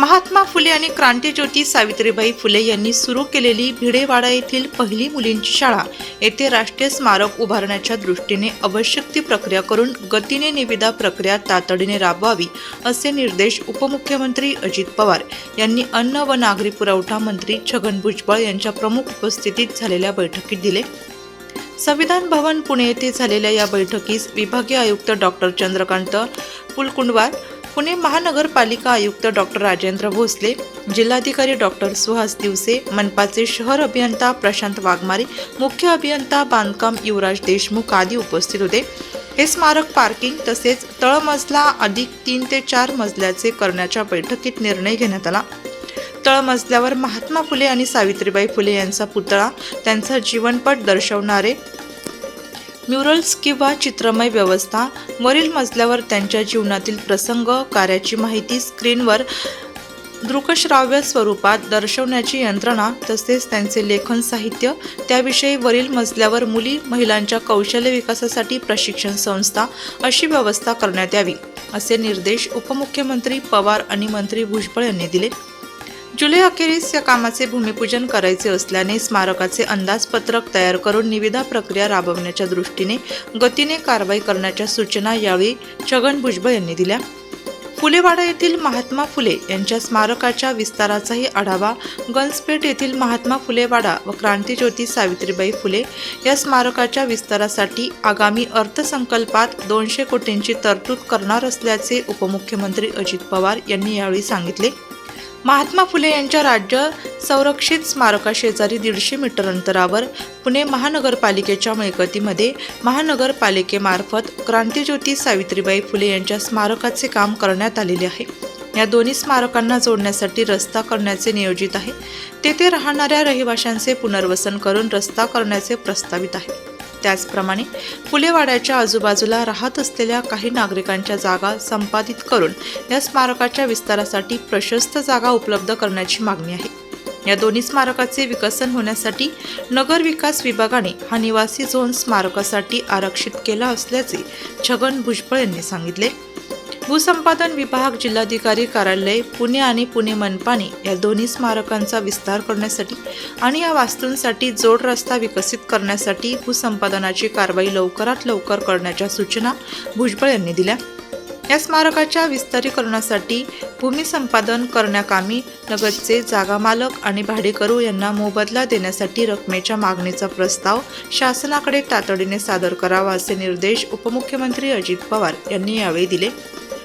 महात्मा फुले आणि क्रांतीज्योती सावित्रीबाई फुले यांनी सुरू केलेली भिडेवाडा येथील पहिली मुलींची शाळा येथे राष्ट्रीय स्मारक उभारण्याच्या दृष्टीने आवश्यक ती प्रक्रिया करून गतीने निविदा प्रक्रिया तातडीने राबवावी असे निर्देश उपमुख्यमंत्री अजित पवार यांनी अन्न व नागरी पुरवठा मंत्री छगन भुजबळ यांच्या प्रमुख उपस्थितीत झालेल्या बैठकीत दिले. संविधान भवन पुणे येथे झालेल्या या बैठकीस विभागीय आयुक्त डॉक्टर चंद्रकांत पुलकुंडवार पुणे महानगरपालिका आयुक्त डॉक्टर राजेंद्र भोसले जिल्हाधिकारी डॉक्टर सुहास दिवसे मनपाचे शहर अभियंता प्रशांत वाघमारे मुख्य अभियंता बांधकाम युवराज देशमुख आदी उपस्थित होते. हे स्मारक पार्किंग तसेच तळमजला अधिक तीन ते चार मजल्याचे करण्याच्या बैठकीत निर्णय घेण्यात आला. तळमजल्यावर महात्मा फुले आणि सावित्रीबाई फुले यांचा पुतळा त्यांचा जीवनपट दर्शवणारे म्युरल्स किंवा चित्रमय व्यवस्था वरील मजल्यावर त्यांच्या जीवनातील प्रसंग कार्याची माहिती स्क्रीनवर दृकश्राव्य स्वरूपात दर्शवण्याची यंत्रणा तसेच त्यांचे लेखन साहित्य त्याविषयी वरील मजल्यावर मुली महिलांच्या कौशल्य विकासासाठी प्रशिक्षण संस्था अशी व्यवस्था करण्यात यावी असे निर्देश उपमुख्यमंत्री पवार आणि मंत्री भुजबळ यांनी दिले. जुलै अखेरीस या कामाचे भूमिपूजन करायचे असल्याने स्मारकाचे अंदाजपत्रक तयार करून निविदा प्रक्रिया राबवण्याच्या दृष्टीने गतीने कारवाई करण्याच्या सूचना यावेळी छगन भुजबळ यांनी दिल्या. फुलेवाडा येथील महात्मा फुले यांच्या स्मारकाच्या विस्ताराचाही आढावा गंजपेठ येथील महात्मा फुलेवाडा व क्रांतीज्योती सावित्रीबाई फुले या स्मारकाच्या विस्तारासाठी आगामी अर्थसंकल्पात दोनशे कोटींची तरतूद करणार असल्याचे उपमुख्यमंत्री अजित पवार यांनी यावेळी सांगितले. महात्मा फुले यांच्या राज्य संरक्षित स्मारकाशेजारी दीडशे मीटर अंतरावर पुणे महानगरपालिकेच्या मिळकतीमध्ये महानगरपालिकेमार्फत क्रांतीज्योती सावित्रीबाई फुले यांच्या स्मारकाचे काम करण्यात आलेले आहे. या दोन्ही स्मारकांना जोडण्यासाठी रस्ता करण्याचे नियोजित आहे. तेथे राहणाऱ्या रहिवाशांचे पुनर्वसन करून रस्ता करण्याचे प्रस्तावित आहे. त्याचप्रमाणे फुलेवाड्याच्या आजूबाजूला राहत असलेल्या काही नागरिकांच्या जागा संपादित करून या स्मारकाच्या विस्तारासाठी प्रशस्त जागा उपलब्ध करण्याची मागणी आहे. या दोन्ही स्मारकाचे विकसन होण्यासाठी नगर विकास विभागाने हा निवासी झोन स्मारकासाठी आरक्षित केला असल्याचे छगन भुजबळ यांनी सांगितले. भूसंपादन विभाग जिल्हाधिकारी कार्यालय पुणे आणि पुणे मनपाने या दोन्ही स्मारकांचा विस्तार करण्यासाठी आणि या वास्तूंसाठी जोड रस्ता विकसित करण्यासाठी भूसंपादनाची कारवाई लवकरात लवकर करण्याच्या सूचना भुजबळ यांनी दिल्या. या स्मारकाच्या विस्तारीकरणासाठी भूमी संपादन करण्याकामी नगदचे जागा मालक आणि भाडेकरू यांना मोबदला देण्यासाठी रकमेच्या मागणीचा प्रस्ताव शासनाकडे तातडीने सादर करावा असे निर्देश उपमुख्यमंत्री अजित पवार यांनी यावेळी दिले.